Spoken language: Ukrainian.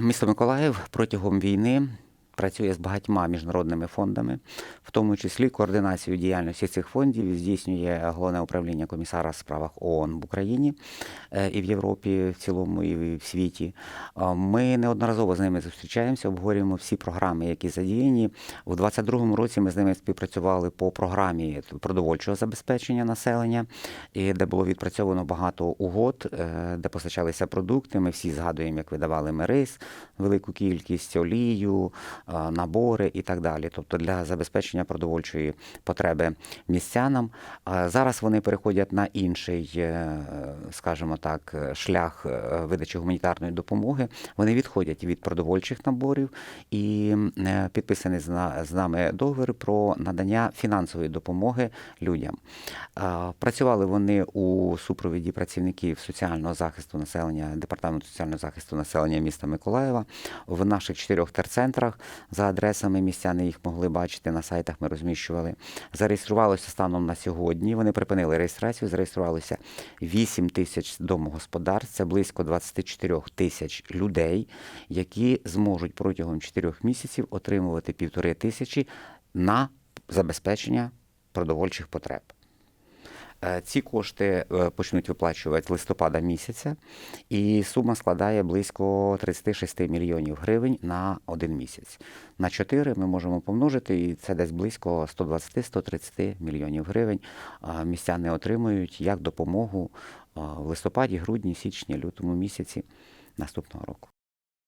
Місто Миколаїв протягом війни працює з багатьма міжнародними фондами, в тому числі координацію діяльності цих фондів здійснює головне управління комісара в справах ООН в Україні е, і в Європі в цілому, і в світі. Ми неодноразово з ними зустрічаємося, обговорюємо всі програми, які задіяні. У 2022 році ми з ними співпрацювали по програмі продовольчого забезпечення населення, де було відпрацьовано багато угод, е, де постачалися продукти. Ми всі згадуємо, як видавали ми рис, велику кількість олію, набори і так далі. Тобто для забезпечення продовольчої потреби містянам. Зараз вони переходять на інший, е, скажімо так, е, шлях е, видачі гуманітарної допомоги. Вони відходять від продовольчих наборів і е, підписаний з нами договір про надання фінансової допомоги людям. Працювали вони у супровіді працівників соціального захисту населення департаменту соціального захисту населення міста Миколаєва в наших чотирьох терцентрах за адресами містяни їх могли бачити на сайтах. Ми розміщували. Зареєструвалося станом на сьогодні. Вони припинили реєстрацію. Зареєструвалося 8 тисяч домогосподарств. Це близько 24 тисяч людей, які зможуть протягом 4 місяців отримувати півтори тисячі на забезпечення продовольчих потреб. Е, Ці кошти е, почнуть виплачувати листопада місяця, і сума складає близько 36 мільйонів гривень на один місяць. На 4 ми можемо помножити, і це десь близько 120-130 мільйонів гривень. Містяни отримують як допомогу в листопаді, грудні, січні, лютому місяці наступного року.